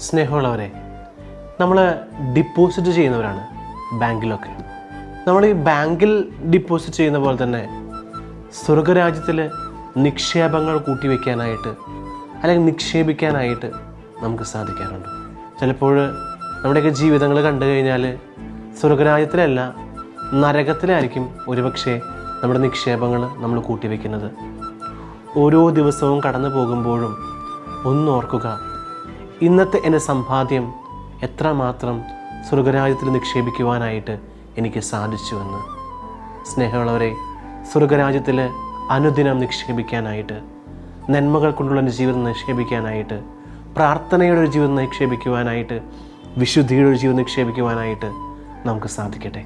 സ്നേഹമുള്ളവരെ നമ്മൾ ഡിപ്പോസിറ്റ് ചെയ്യുന്നവരാണ് ബാങ്കിലൊക്കെ. നമ്മൾ ഈ ബാങ്കിൽ ഡിപ്പോസിറ്റ് ചെയ്യുന്ന പോലെ തന്നെ സ്വർഗരാജ്യത്തിൽ നിക്ഷേപങ്ങൾ കൂട്ടിവെക്കാനായിട്ട് അല്ലെങ്കിൽ നിക്ഷേപിക്കാനായിട്ട് നമുക്ക് സാധിക്കാറുണ്ട്. ചിലപ്പോൾ നമ്മുടെയൊക്കെ ജീവിതങ്ങൾ കണ്ടു കഴിഞ്ഞാൽ സ്വർഗരാജ്യത്തിലല്ല നരകത്തിലായിരിക്കും ഒരുപക്ഷെ നമ്മുടെ നിക്ഷേപങ്ങൾ നമ്മൾ കൂട്ടിവെക്കുന്നത്. ഓരോ ദിവസവും കടന്നു പോകുമ്പോഴും ഒന്നോർക്കുക ഇന്നത്തെ എന്റെ സമ്പാദ്യം എത്രമാത്രം സ്വർഗരാജ്യത്തിൽ നിക്ഷേപിക്കുവാനായിട്ട് എനിക്ക് സാധിച്ചുവെന്ന്. സ്നേഹമുള്ളവരെ സ്വർഗരാജ്യത്തിൽ അനുദിനം നിക്ഷേപിക്കാനായിട്ട് നന്മകൾ കൊണ്ടുള്ള എന്റെ ജീവിതം നിക്ഷേപിക്കാനായിട്ട് പ്രാർത്ഥനയുടെ ഒരു ജീവിതം നിക്ഷേപിക്കുവാനായിട്ട് വിശുദ്ധിയുടെ ഒരു ജീവിതം നിക്ഷേപിക്കുവാനായിട്ട് നമുക്ക് സാധിക്കട്ടെ.